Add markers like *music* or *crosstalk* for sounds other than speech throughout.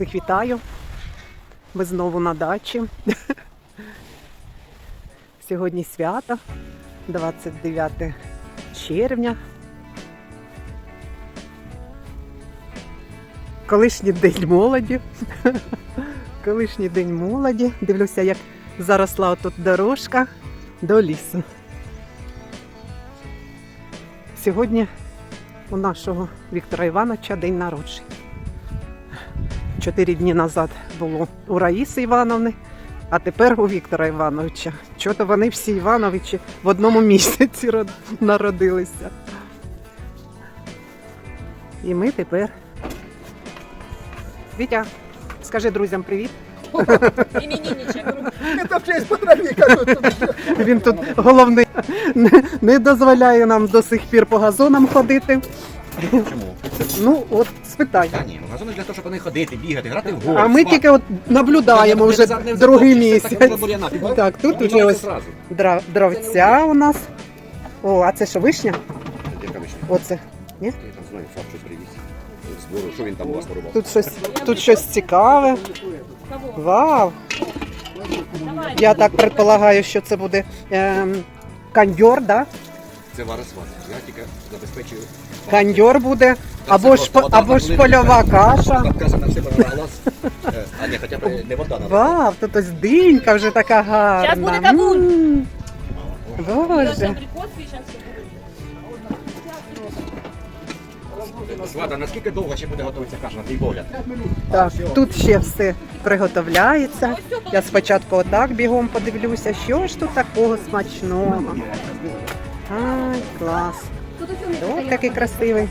Всіх вітаю. Ми знову на дачі. *laughs* Сьогодні свято, 29 червня. Колишній день молоді. *laughs* Колишній день молоді. Дивлюся, як заросла тут дорожка до лісу. Сьогодні у нашого Віктора Івановича день народження. Чотири дні назад було у Раїси Івановни, а тепер у Віктора Івановича. Чого-то вони всі Івановичі в одному *laughs* місяці народилися. І ми тепер. Вітя, скажи друзям привіт. *laughs* *laughs* Він тут головний не, не дозволяє нам до сих пір по газонам ходити. Чому? Ну, от спитай. Та ні, ну газони для того, щоб вони ходити, бігати, грати в гольф. А ми тільки от наблюдаємо вже не другий так, місяць. Так, тут уже ось дра- дровця у нас. О, а це що вишня? Яка вишня? Оце. Я там знаю, сам щось привіз. Збору, що він там у вас порубав? Тут щось, тут щось цікаве. Вау! Я так предполагаю, що це буде ем, кандьор, да? Це варас вас. Я тільки забезпечую. Кандьор буде, або ж, або ж польова каша. Каша на глаз. Е, А ні, хоча б не вода надо. Вау, тут ось динька вже така гарна. Щас буде кавун. М. Боже. Свата, наскільки довго ще буде готуватися каша на твій погляд? Так, тут ще все приготовляється. Я спочатку отак бігом подивлюся, що ж тут такого смачного. Ай, клас. Ось такий красивий.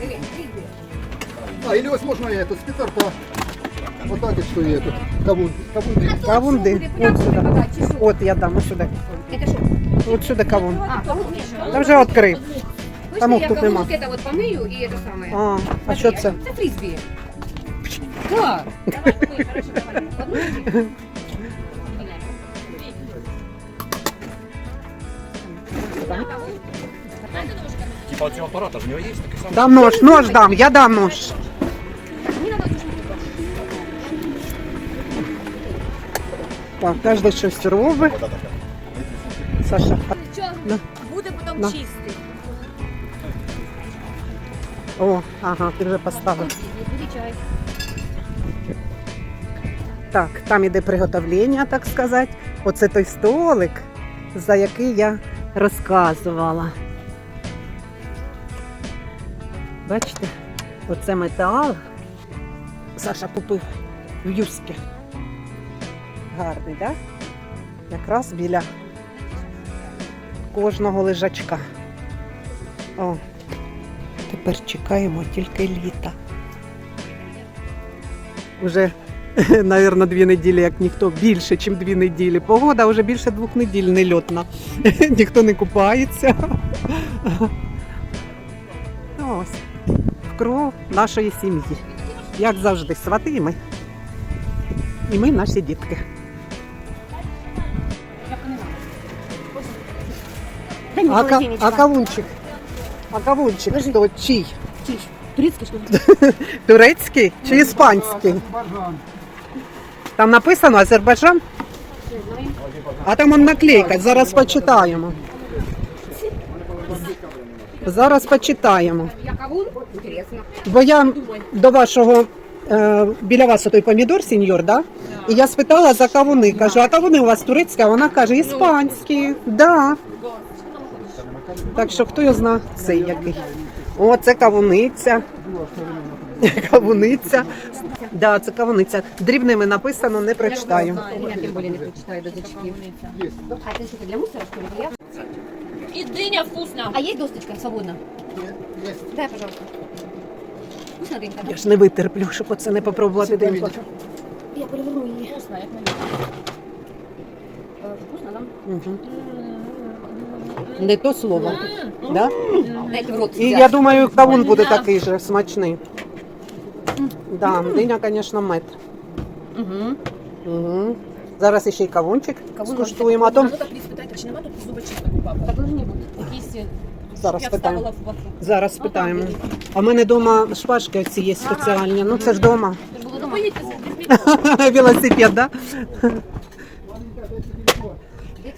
А, или ось можно эту спитарку. Вот так вот, что и эту. Кавун. Кавун. Кавунди. От сюди. От я дам ось сюди. Это что? От сюди кавун. А, кавун? Та вже відкрив. Слышите, Тому я тут кавун нема. вот это вот помыю и это самое. А, а що це? Это фрисби. *laughs* Цього апарата ж у нього є такий самий. Дам нож, нож дам, я дам нож. Так, кожен щось робить. Саша? На. Буде потім На. чистий. о, ага, ти вже поставив. Так, там іде приготовлення, так сказати. Оце той столик, за який я розказувала. Оце метал. Саша купив в Юрське. Гарний, так? Да? Якраз біля кожного лежачка. О, тепер чекаємо тільки літа. Уже *laughs* Наверно, дві неділі, як ніхто більше, ніж дві неділі. Погода вже більше двох неділь не льотна. *laughs* Ніхто не купається. *laughs* Кров нашої сім'ї. Як завжди, свати і ми. І ми наші дітки. А, ка- а кавунчик? А кавунчик хто? Чий? Турецкий, что ли? *laughs* Турецький чи іспанський? Там написано Азербайджан? А там он наклейка, зараз почитаємо. Зараз почитаємо. Бо я до вашого е, біля вас той помідор, сеньор, да? І я спитала за кавуни. Кажу, а кавуни у вас турецькі? А вона каже, іспанські. Да. Так що хто його зна, цей який. О, це кавуниця. *laughs* Кавуниця. Да, це кавуниця. Дрібними написано, не прочитаю. Я более не прочитаю до зачки. А что, для мусора, ли? Я- И дыня вкусно. А есть досточка свободна? Дай, пожалуйста. Вкусно дынька, да? Я ж не витерплю, щоб оце не попробувати димку. Я переверну її. Вкусно, як мені. Е, Вкусно, да? Угу. Не то слово. Да? Дайте в рот. І я думаю, кавун буде такий же смачний. Да, диня, звісно, мед. Угу. Угу. Зараз ще й кавунчик Кавун скуштуємо, а то Ну так не спитайте, чи нема тут бути. Якісь зараз я питаємо. вставила в баку. Зараз питаємо. А в мене вдома шпажки оці є спеціальні. Ну це ж вдома. Було Ну дома. поїдьте, візьміть *laughs* Велосипед, да?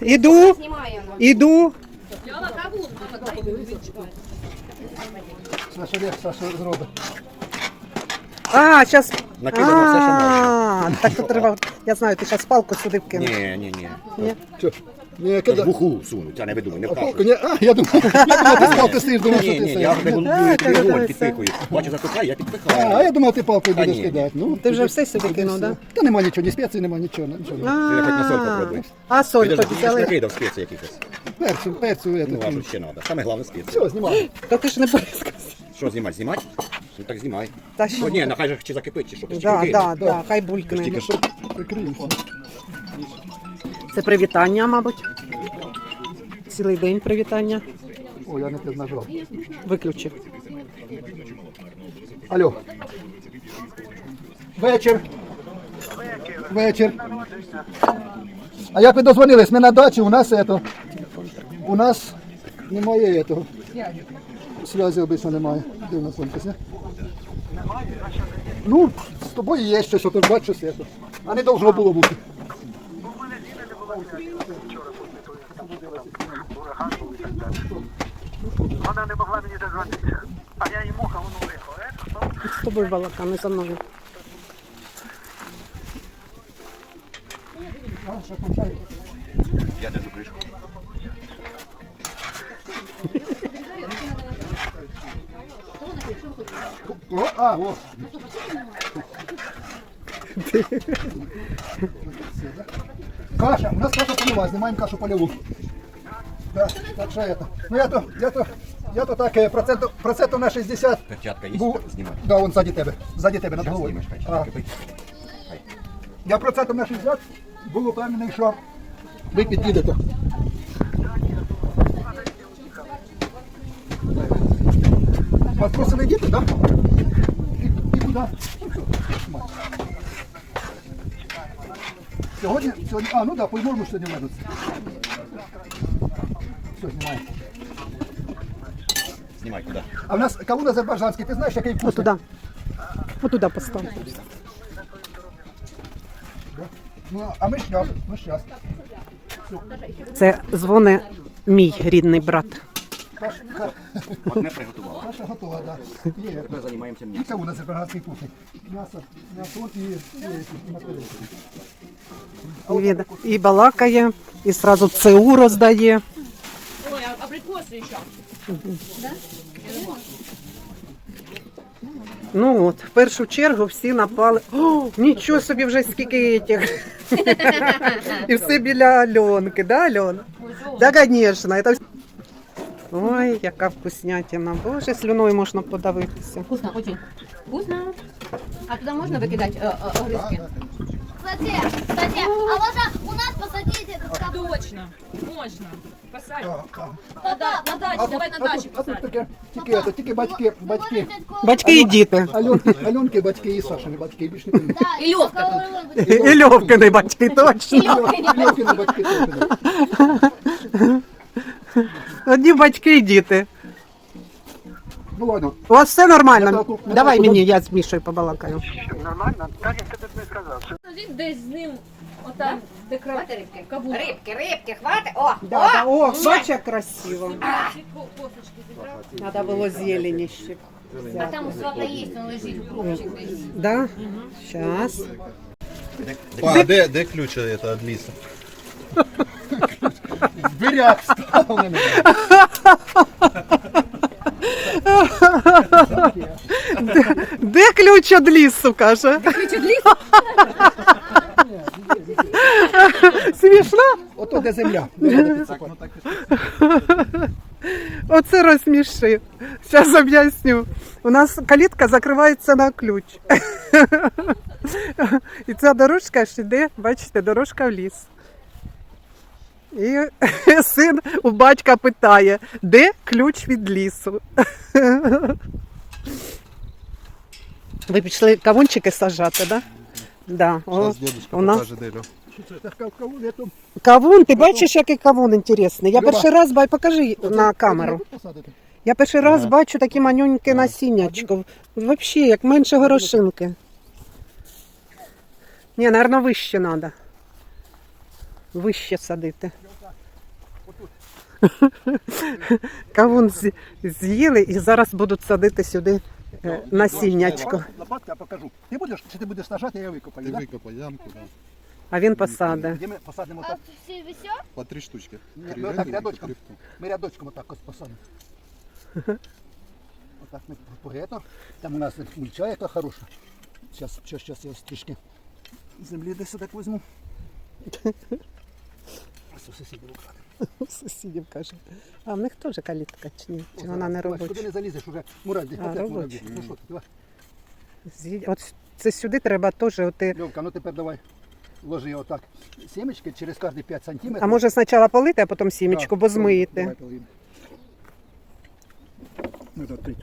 Іду, Знімає вона. іду. Дай. Саша, де Саша зробить. А, зараз. Накидано все, що А, так то треба. Я знаю, ти зараз палку сюди вкинеш. Ні, ні, ні. Ні? Що? Ні, кидай. в уху сунуть, а не видумай, не вкажу. ні, а, я думав, я думав, ти спав, ти стоїш, думав, що Ні, ти ні, це. я не так, вогонь так, підпикую. Бачу, затухає, я А, підпихаю. а я думав, ти палкою будеш ні. кидати. Ну, Ти вже все сюди кинув, так? Та нема нічого, ні спеції, нема нічого. нічого. Ти хоч на соль попробуй. а соль ти ж не взяли? кидав спеції якихось. Перцю, перцю, Ну, а що ще треба? Саме головне спеції. Все, знімай. То ти ж не боїшся. Що знімати? Знімати? Ну так знімай. Та О, що? ні, нехай же чи закипить, чи що. ти ж тільки да, кинув. да, хай булькне. тільки ж Прикриємося. Це привітання, мабуть. Цілий день привітання. О, я не те нажав. Виключив. Алло. Вечір. Вечір. А як ви дозвонились? Ми на дачі, у нас это, у нас немає этого. Зв'язі обично немає. Де у нас не? Ну, з тобою є щось, от бачу все. А не должно було бути. Вона не могла мені дозвонитися. А я їй муха, воно виїхало. Що? З тобою балака, не за мною. Я держу кришку. О, а, о. *laughs* Каша, у нас каша полева, знімаємо кашу полеву. Да, так що это. Ну я то, я то, я то так, е, процентов, процентов на 60. Перчатка є, Бу... знімай. Да, вон ззаді тебе, ззаді тебе над знімеш, хай А, я процентов на 60 був упевнений, що ви під'їдете. Вас просили діти, так? І, і куди? Сьогодні, сьогодні, а, ну так, да, по-моєму, сьогодні ведуть. Все. Знімай куди. А в нас кавун азербайджанський, ти знаєш, який вкусний? Отуда. Отуда постав. Ну, а ми щас, ми щас. Це дзвони мій рідний брат. Каша, ка- Одне приготувала. каша готова, так. Да. Є. Тепер займаємося І м'ясом. кавун азербайджанський вкусний. М'ясо, м'ясо і, і, і, і макарони. І, він, і балакає, і сразу ЦУ роздає. Ой, а абрикосы еще. Ну от, в першу чергу всі напали. О, нічого собі вже скільки етих. *laughs* І все біля Альонки, да, Альона? Да, звісно. Это... Ой, яка вкуснятина. Боже, слюною можна подавитися. Вкусно, очень. Вкусно. А туда можно выкидать э, э, огрызки? Кстати, кстати, а можно у нас посадить этот капу? Точно. Можно. Посадь. А, На, да- на даче, давай на а даче тут, а тут посадим. таке, тільки, это, тільки батьки, батьки. Батьки і діти. Альонки, Альонки, батьки і Сашини батьки, більш не помню. Да, И Лёвка тут. І Льовкини батьки, точно. Альонкини батьки точно. Одні батьки і діти. Ну ладно, У вас все нормально? Я так, я Давай так, мені, я з Мішою побалакаю. Нормально? Так, як ти тобі сказав. Що Він десь з ним, отам, де край. Хватит рыбки. Кавун. Рыбки, рыбки, хватит. О, Да, да, о, бач, як красиво. Ці ко- косточки зібрав. Треба було зелені ще. а там у свата есть, он лежит, укропчик весь. Да? Сейчас. А, де, де ключ это, від ліса? *laughs* на мене. Де ключ від лісу, каже? Ключ від лісу? Смішно? Ото де земля. Оце розсмішив. Зараз об'ясню. У нас калітка закривається на ключ. І ця дорожка ж іде, бачите, дорожка в ліс. І *laughs* син у батька питає, де ключ від лісу? *laughs* Ви пішли кавунчики саджати, да? Да. Дедушка у нас. Так, кавун, ти бачиш, який кавун інтересний. Я перший раз бай, покажи на камеру. Я перший раз бачу такі манюнькі насіннячко. Взагалі, як менше горошинки. Ні, напевно, вище треба. Вище садити. *laughs* Кавун з'їли і зараз будуть садити сюди е, насіннячко. Лопатка, я покажу. Ти будеш, чи ти будеш сажати, я викопаю, Ти викопай ямку, да. А він посаде. Де ми посадимо А так? все висё? По три штучки. Ні, Три ну, так, ряду рядочком. три втулки. Ми рядочком отак ось посадимо. *laughs* Отак ми погетно. Там у нас мульча яка хороша. Зараз, зараз, зараз я трішки землі десь так візьму. *laughs* Ось у сусідів украдемо. Сусідів каже. А в них теж калітка чи ні? Чи вона не Сюди робоча? не залізеш уже. Мураді, А, мураді. Ну що ти, давай. З'їдь- От це сюди треба теж. Оти... Льовка, ну тепер давай. Ложи отак. Сімечки через кожні 5 сантиметрів. А може спочатку полити, а потім сімечку, бо змиєте. Ну, так, три.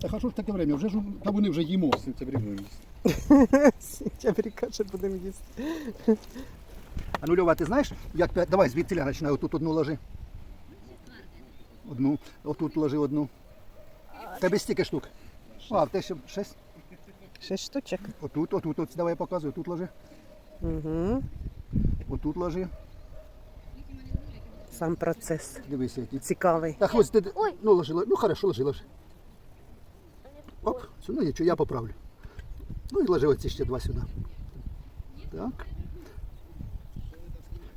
Та хорошо ж таке время, вже ж та вони вже їмо. В сентябрі будемо їсти. *laughs* Сентябрі каже, будемо їсти. А ну, ти знаєш, як давай звідти починай, отут одну ложи. Одну, отут ложи одну. Тебе стільки штук. А, в те ще шесть. Шість штучок. Отут, отут, от, давай я показую, тут ложи. Угу. Отут ложи. Сам процес Дивися, які. цікавий. Так, ось ти, Ой. ну ложи, ложи. ну хорошо, ложи, ложи. Оп, сюди, ну нічого, я поправлю. Ну і ложи оці ще два сюди. Так.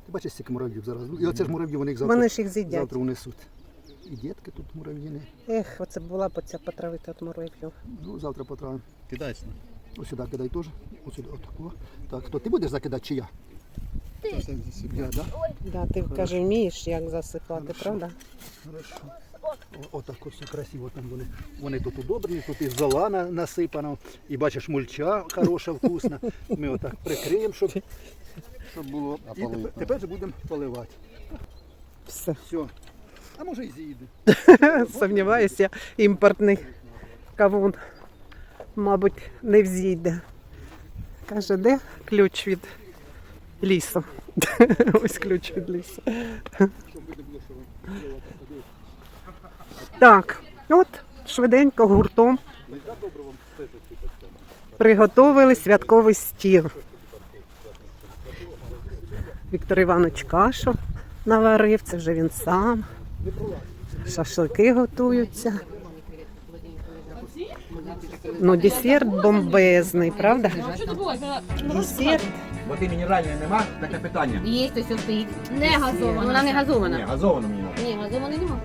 Ти бачиш, скільки мурав'їв зараз. І оце ж мурав'ї, вони їх завтра, Вони ж їх з'їдять. завтра унесуть. І дітки тут мурав'їни. Ех, оце була б оця потравити від мурав'їв. Ну, завтра потравимо. Кидай сюди. Ось сюди кидай теж. Ось сюди, отако. Так, хто ти будеш закидати чи я? Себе. Я, да? Да, ти каже, вмієш, як засипати, правда? Хорошо. О, отак ось все красиво там вони. Вони тут удобрені, тут і зола на- насипано, і бачиш, мульча хороша, вкусна. Ми отак прикриємо, щоб, щоб було. А І тепер, тепер же будемо поливати. Все. Все. А може і з'їде. *laughs* Сумніваюся, імпортний кавун, мабуть, не взійде. Каже, де ключ від лісу? *laughs* Ось ключ від лісу. Так, от швиденько гуртом приготовили святковий стіл. Віктор Іванович кашу наварив, це вже він сам. Шашлики готуються. Ну, десерт бомбезний, правда? Десерт, бо ти. Води мінеральної нема, таке питання. Є, то все стоїть. Не Ну, газована. Вона не газована. газовано мені. Ні, газованої нема.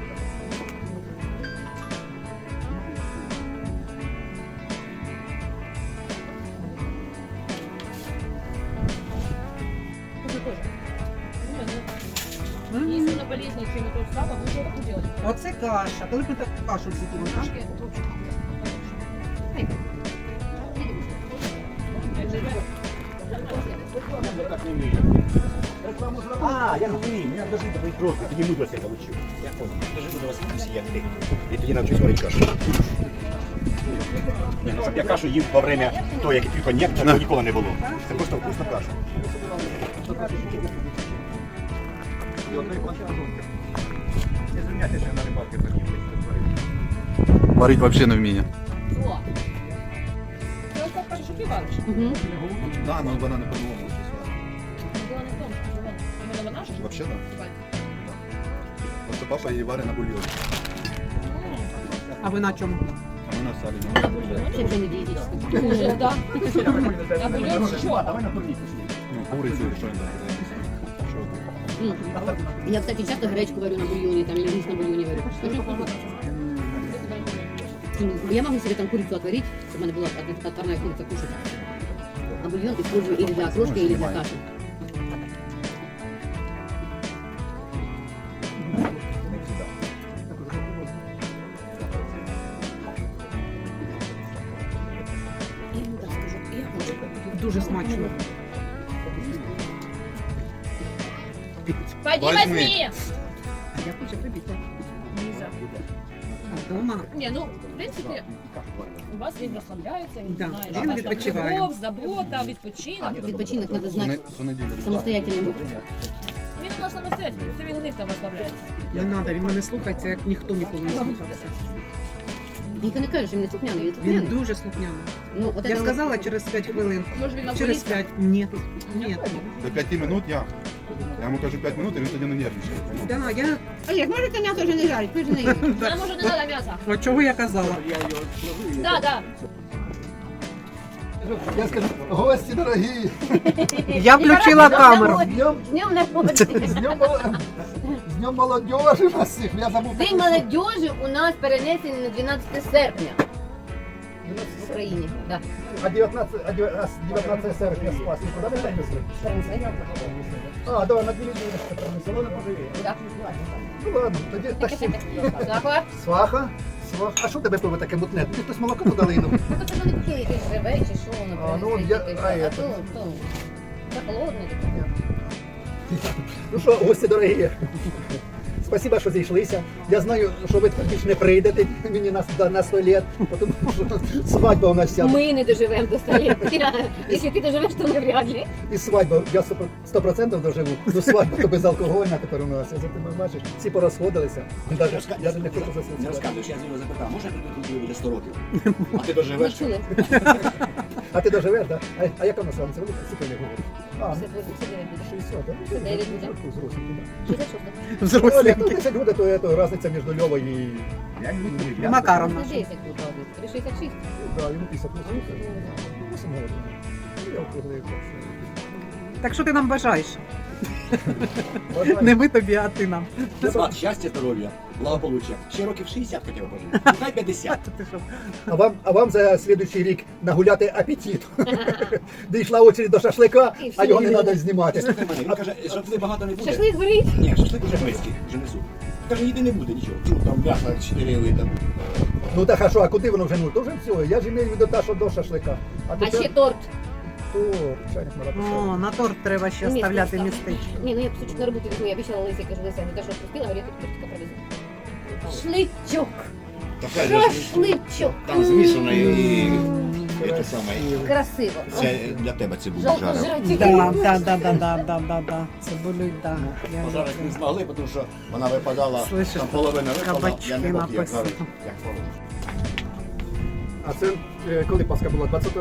Каша. Коли ми таку кашу з'їдемо, так? А, я розумію, мене дожити до твоїх років, тоді мудрості я получив. Я понял, дожити до 80 як ти. І тоді навчусь варити кашу. Ні, ну щоб я кашу їв во время того, як тільки коньяк, такого ніколи не було. Це просто вкусна каша. Не звиняйте, що я на рибалки поїв. Варить взагалі не вміє. Кажешь. Да, ну вона не. Не же Вообще, да. Просто папа її варить на бульйоні. А ви на чому? А ми на салі. Це вже не дієтичне. Уже, да. А бульон что? Ну, курицю, що там. Я, кстати, часто гречку варю на бульйоні, там, или рис на бульйоні варю. Я могу себе там курицу отварить, чтобы она была от- отварная курица кушать. А бульон использую или для окрошки, или для каши. Возьми. Я хочу. Нельзя. А вдома Не, ну, в принципе, у вас він розслабляється, він Да, знає, він що відпочиває. любов, забота, відпочинок. Відпочинок надо знать самостоятельно. Він у нас самостоятельний, це він у них там розслабляється. не треба, він мене слухається, як ніхто ніколи не слухався. Ніхто не каже, що він не слухняний, він Він слухняний. дуже слухняний. Ну, от Я це сказала через 5 хвилин. Може він Через 5. Ні. Ні. До 5 минут я. Я йому кажу 5 минут, і він тоді не нервничає. Да, я... А як можете м'ясо вже не жарить, ви ж не їсте. Нам може не треба м'яса. От чого я казала? Да, да. Я скажу, гості дорогі, Я включила камеру. днем, днем *laughs* з днем, мол- з днем молодежі вас всіх. Я забув. День молодежі у нас перенесений на 12 серпня в Україні. Да. А 19, а 19 серпня спас. Куди ви перенесли? А, давай, на дві ще перенесли. Поживі. Ну ладно, тоді таксі. Сваха? Сваха. А що тебе пиво таке мутне? Тобі хтось молоко подали Ну, Ну, то це вони хотіли якийсь живе, чи що воно А, ну, я- а, що. я А то, то, це холодне таке. Ну що, гості дорогі, спасибо, що зійшлися. Я знаю, що ви більше не прийдете мені на, на, на 100 лет, тому що свадьба у нас вся. Ми не доживемо до століття. Якщо ти доживеш, то ми вряд ли. І свадьба, я 100% доживу. Ну свадьба то безалкогольна тепер у нас. Я за тебе бачиш, всі порозходилися. Даже, я не хочу Не розказуєш, я з нього запитав, може я тут буде 100 років? *laughs* А ти доживеш? *laughs* А ти доживеш, так? А, яка у нас вам це велика? Скільки не говорить? А, Все буде, все буде. 60, так? Це дев'ять буде. Взрослі, так. 66. Взрослі. 10 буде, то это разниця між Льовою і... І Макаром Ну, нашим. 10 буде. 66. Да, 50 плюс. 8 років. Ну, я округлив, так що... Ти нам бажаєш? Бажаю. Не ми тобі, а ти нам. Сват, щастя, здоров'я, благополуччя. Ще років 60 хотів пожити. Хай 50. *laughs* Ти що? А вам, а вам за слідуючий рік нагуляти апетит. *laughs* Дійшла очередь до шашлика, а його не треба знімати. Слухай мене, він каже, шашлик багато не буде. Шашлик горить. Ні, шашлик уже близький, вже несу. Каже, їди не буде нічого. Ну, там м'ясо 4 вида. Ну так а що, а куди воно вже ну? То вже все. Я ж імею в виду та, що до шашлика. А А тепер ще торт. То чайник надо О, на торт треба ще Ну, оставляти місце містечко. Ні, ну я псучку на роботу візьму, я обіцяла Лисі, кажу, Лися, не те, що відпустила, говорю, я тобі тортика привезу. Шличок. Шашличок. Там змішано і саме. Красиво. Це для тебе це буде Жалко жарено. жрати. Да, да, да, да, да, да, да, да. Цибулю, да. Я Пожарити не змогли, тому що вона випадала, Слышиш, там половина випала, кабачки я не мог, як написано. кажуть, як положено. А це е, коли Пасха була? 20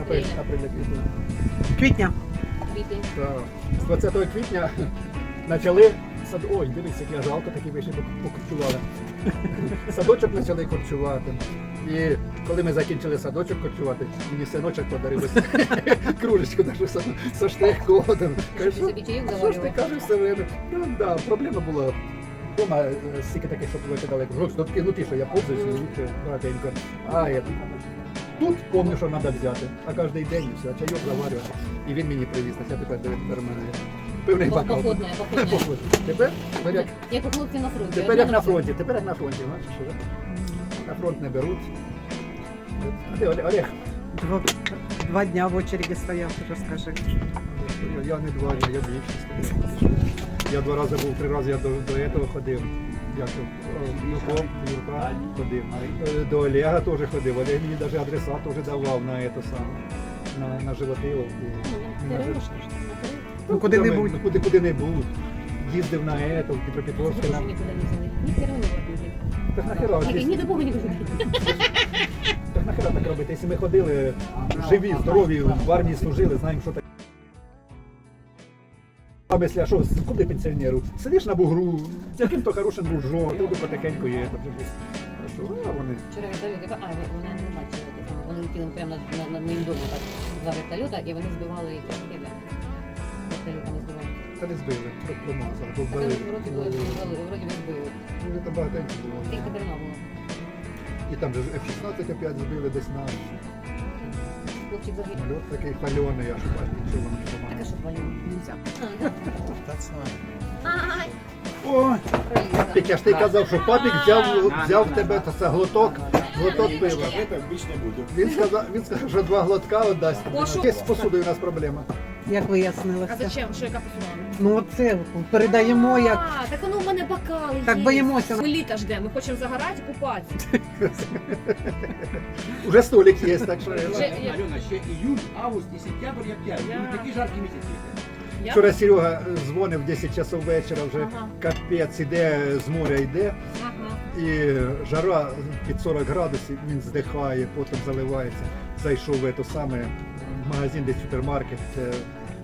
апреля. апреля квітня. Квітня. Квіти. Так. З 20 квітня почали сад... Ой, дивись, як я жалко такі вийшли, покорчували. Садочок почали корчувати. І коли ми закінчили садочок корчувати, мені синочок подарив ось *laughs* кружечку нашу со, со штрих-кодом. Ти собі що ж ти заварював? кажеш все время? Ну, да, проблема була. Дома е, стільки таке, щоб викидали жорстко, ну ті, що я що їх багатенько. А я тут помню, що треба взяти. А кожен день все, чайок заварювати. І він мені привіз, а тепер у мене пивний бокал. Походне, походне. Тепер, тепер як, Як у хлопців на фронті. тепер як на фронті, тепер як на фронті, бачиш, що? На фронт не беруть. А де Олег? Олег? Два, два дня в очереді стояв, вже скажи. Я- не два, я більше. Я два рази був, три рази я до, до цього ходив. Як то, Юрка ходив. Е, До Олега теж ходив. Олег мені навіть адреса теж давав на це саме. На, на Животиловку. На Жи- Ну, куди-небудь. Ну, куди, куди-небудь. Їздив на це, в Петропетровське. Гроші На... нікуди не взяли. Ні хера не робили. Так нахера, Такий, ні до Бога не кажуть. так нахера так робити? Якщо ми ходили живі, здорові, в армії служили, знаємо, що таке. А мисля, а що, куди пенсіонеру? Сидиш на бугру, з яким-то хорошим буржом, туди потихеньку є. А що, а вони. Вчора вертольот, яка, а, вони не бачили. типу, Вони летіли прямо над, над, моїм домом, так, два вертольота, і вони збивали їх. Вертольотами збивали. Та не збили, промазали, бо вбили. вроді би збили. Ну, Це багатенько було. Тільки хрена було. І там же F-16 опять збили десь наш. Хлопчик загинув. Самоліт такий пальоний, аж воно Так, а помагає. що палю? Нельзя. Ай, Ой, проїзда. Петя, я ж ти казав, що папік взяв, взяв в тебе це глоток, глоток пива. Не буду. Він сказав, він сказав, що два глотка віддасть. Якесь з посудою у нас проблема. Як А зачем? Що яка посунула? Ну оце передаємо як. А, так воно в мене бокали Так є. боїмося. Ми літа ждемо, ми хочемо загорати, купатися. *laughs* Уже столик є, так що. Вже- я- Альона, ще іюль, август і сентябрь, як я. Я- Такі жаркі місяці. Вчора Серега дзвонив в 10 часов вечора, вже Ага. капець іде, з моря йде. Ага. І жара під 40 градусів, він здихає, потім заливається. Зайшов в це саме магазин, десь супермаркет, е,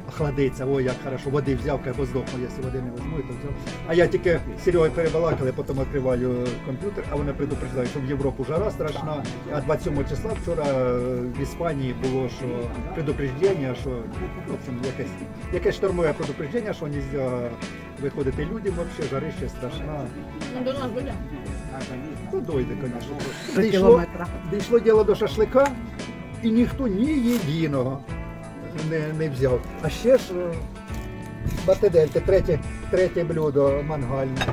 охладиться, ой, як хорошо, води взяв, каже, бо здохну, якщо води не візьму, то взяв. А я тільки з Серегою перебалакали, потім відкриваю комп'ютер, а вони предупреждають, що в Європу жара страшна, а 27 числа вчора е, в Іспанії було, що предупреждення, що в общем, якесь, якесь штормове предупреждення, що не можна виходити людям, взагалі, жарище страшна. Ну, до нас буде. Ну, дойде, звісно. Дійшло, дійшло діло до шашлика, і ніхто ні єдиного не, не взяв. А ще ж е, третє, третє блюдо мангальне.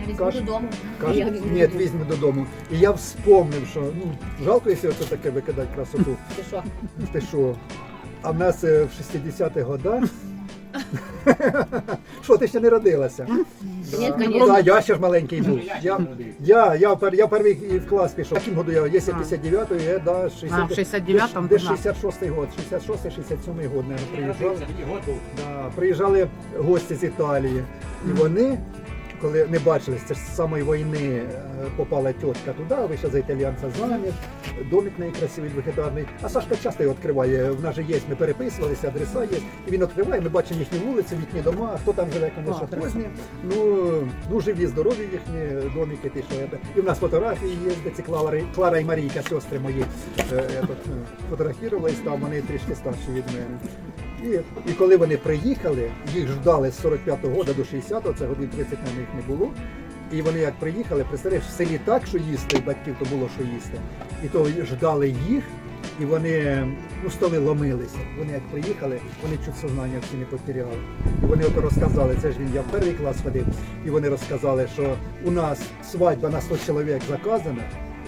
Я візьму Каш- додому. Ні, Я візьму ні, додому. візьми додому. І я вспомнив, що ну, жалко, якщо це таке викидати красоту. Ти що? Ти що? А в нас е, в 60-х годах. *laughs* Що, ти ще не родилася? Ні, Ну, конечно. я ще ж маленький був. Я, я, я, пер- я перший в клас пішов. Яким году я? Якщо 59-й, я, да, 60 А, в 69-му, Десь да. 66-й год, 66-67 год, наверное, приїжджали. Да, приїжджали гості з Італії. І вони, коли не бачились, це ж з самої війни е, попала тітка туди, вийшла за італіянця заміж, домик в неї красивий, двохетажний. А Сашка часто його відкриває. В нас же є, ми переписувалися, адреса є. І він відкриває, ми бачимо їхні вулиці, їхні дома, хто там живе, конечно, позні. Ну, ну живі, здорові їхні домики, ти що. І в нас фотографії є, де ці Клара, Клара і Марійка, сестри мої, е, е, фотографувались там, вони трішки старші від мене. І, коли вони приїхали, їх ждали з 45-го року до 60-го, це годин 30 на них не було. І вони як приїхали, представляєш, в селі так, що їсти, батьків то було, що їсти. І то ждали їх, і вони ну, столи ломилися. Вони як приїхали, вони чуть сознання всі не потеряли. І вони ото розказали, це ж він я в перший клас ходив, і вони розказали, що у нас свадьба на 100 чоловік заказана.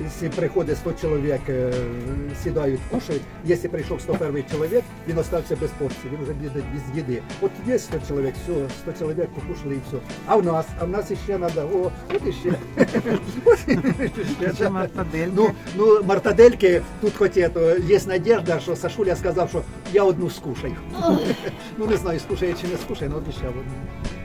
Якщо приходить 100 чоловік, е, сідають, кушають. Якщо прийшов 101 чоловік, він остався без порції, він вже без їди. От є 100 чоловік, все, 100 чоловік покушали і все. А в нас, а в нас іще треба, о, от іще. *laughs* Це мартадельки. Ну, ну, мартадельки, тут хоч это, є надежда, що Сашуля сказав, що я одну скушаю. *laughs* ну не знаю, скушає чи не скушає, але обіцяв одну.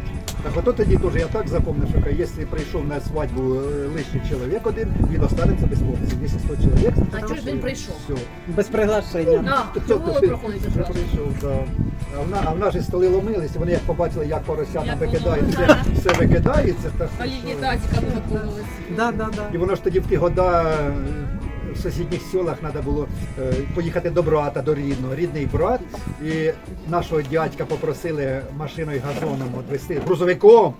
Так ото тоді теж я так запомнив, що якщо прийшов на свадьбу е, лишній чоловік один, він останеться без порції. Якщо 100 чоловік, А чого ж він прийшов? Все. Без приглашення. А, чого ви проходите Вже зразу? прийшов, да. А в, на, а в нас же столи ломилися, вони як побачили, як поросята Як викидають, воно, все, *laughs* все викидається. Так, А що- літні тазиками готувалися. Да, да, да. і воно ж тоді в ті года е, в сусідніх селах треба було е, поїхати до брата, до рідного, рідний брат. І нашого дядька попросили машиною газоном відвести, грузовиком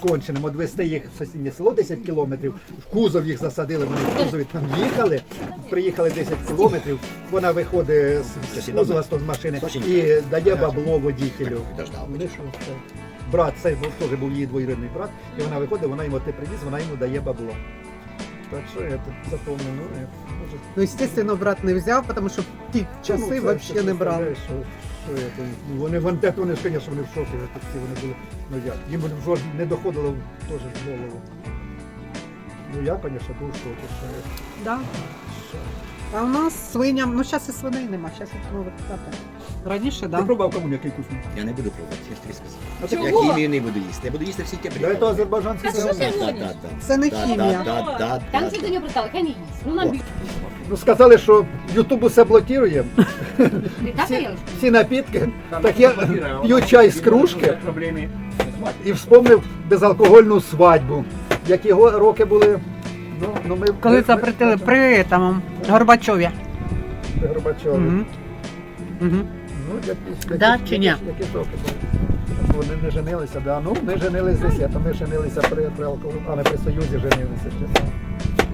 конченим відвести їх в сусіднє село 10 кілометрів. В кузов їх засадили, вони в кузові там їхали, приїхали 10 кілометрів. Вона виходить з- кузова з машини і дає бабло водітелю. Брат, це теж був її двоюрідний брат, і вона виходить, вона йому те привіз, вона йому дає бабло. Так что я тут запомнив, ну, е, може, Ну, естественно, брат не взяв, тому що в ті часи ну, це взагалі ти не брали. представляєш, Що, що я тут, ну, вони, вони, те, вони ж, звісно, вони в шокі, так всі вони були, ну як, їм в не доходило в- теж в голову. Ну я, звісно, був в шокі, що я, Да. що. А у нас свиням, ну зараз і свиней нема, зараз нових хата. Раніше, Ти да. пробував кому який вкусний? Я не буду пробувати, я ж тобі сказав. А ти Я Чого? хімію не буду їсти, я буду їсти всі ті Да, це азербайджанський Та що ти гониш? Це не хімія. Там чуть до нього пристали, хай не їсть. Ну нам більше. Ну сказали, що Ютуб усе блокує. Ти так Всі, всі напітки. Так я п'ю чай з кружки і вспомнив безалкогольну свадьбу. Які го- роки були? Ну, ну ми, Коли ми- запретили ми- при там, Горбачові. при Горбачові. Угу. Угу. Ну, якісь, Да, якісь, чи ні? якісь, якісь роки були. Вони не женилися, да. Ну, ми женилися, десь, а то ми женилися при, при алкоголі, а не при Союзі женилися ще.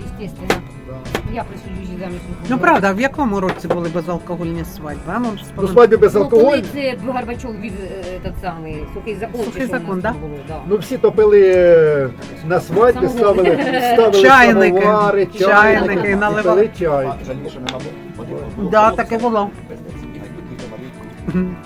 Естественно. Я при Союзі заміж. Ну правда, в якому році були безалкогольні свадьби? А ну, До свадьби без Ну, алкоголю. це Горбачов від е, этот самий сухий закон. Сухий закон, да? там було, да. Ну всі топили е, на свадьбі, Самогон. ставили, ставили Чайники, самовари, чайники, чайники, і наливали. пили чай. Да, таке було. Мгм.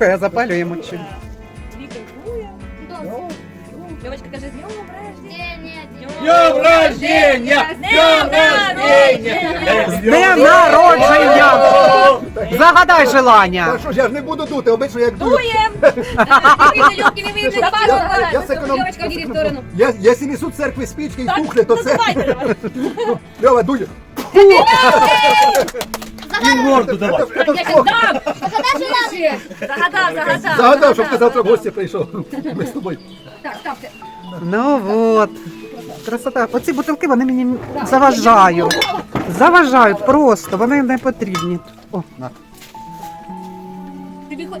Я запалюємо чи. Віктор дує. Льовочка, кажи, з днем Рождения. Днем рождения! З днем народження! Загадай желання! Та що ж я ж не буду дути, обично як дую. Давай, *laughs* Я Льовочка, іди в сторону. Я, якщо несуть церкви спічки і тухли, то це... Льова, дує. І морду давай. Це- це що? Загадай. Загадав, загадав. Загадав, щоб ти завтра в гості прийшов. Ми з тобою. Так, ставте. Ну от. Красота. Оці бутилки вони мені заважають. Заважають просто, вони не потрібні. О, Ти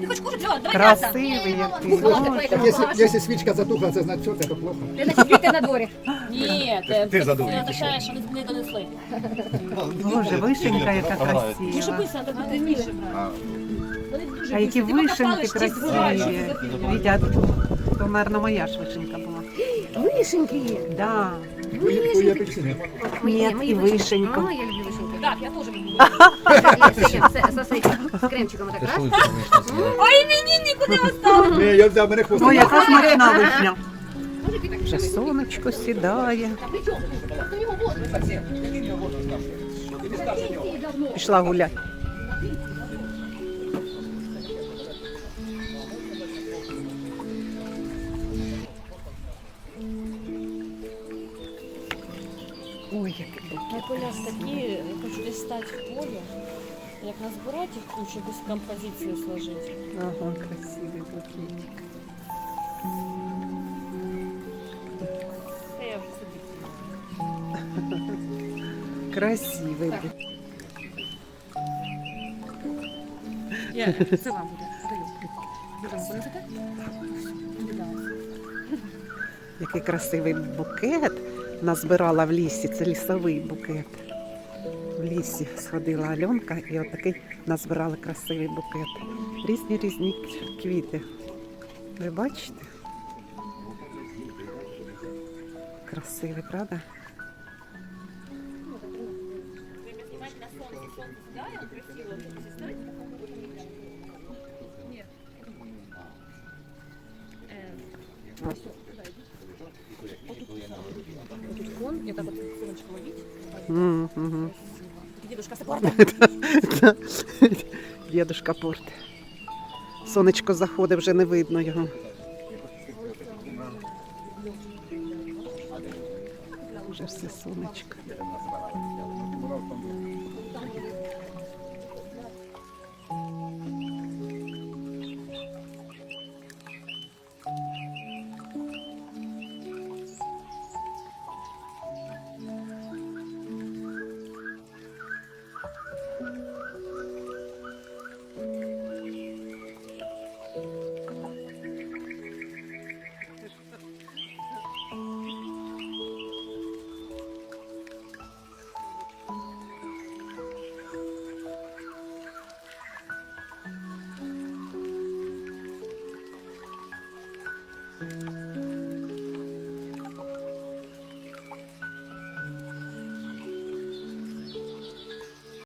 виходь- ти хочеш кушати, Льова? Давай м'ясо. красивий який. Так, Якщо, якщо свічка затухла, це значить, що це плохо. Ти квіти на дворі. Ні, Ти це задумай. означає, що не донесли. Боже, вишенька яка красива. Писано, так не вмієш. Вони дуже А які. Ти вишенки покопали, ще збираєш. красиві. Відя, то, мабуть, моя ж вишенька була. Вишеньки. Да. Твої апельсини. Ні, і вишенька. А, я люблю вишеньки. Так, я теж люблю. З цим, з кремчиком так раз. Ой, мені нікуди оставили. Ні, я взяв мене хвост. Ну, яка смачна вишня. Вже сонечко сідає. Пішла гуляти. Ой, який Я Коляс такі, я хочу стати в полі, як назбирати їх кучу, якусь композицію сложити. Ага, красивий букетик. Та я вже собі. Красивий букет. Я, це вам буде. Даю. Ви? Який красивий букет назбирала в лісі. Це лісовий букет. В лісі сходила Альонка і отакий назбирала красивий букет. Різні різні квіти. Ви бачите? Красивий, правда? Дідушка порт. Сонечко заходить, вже не видно його. Вже все сонечко.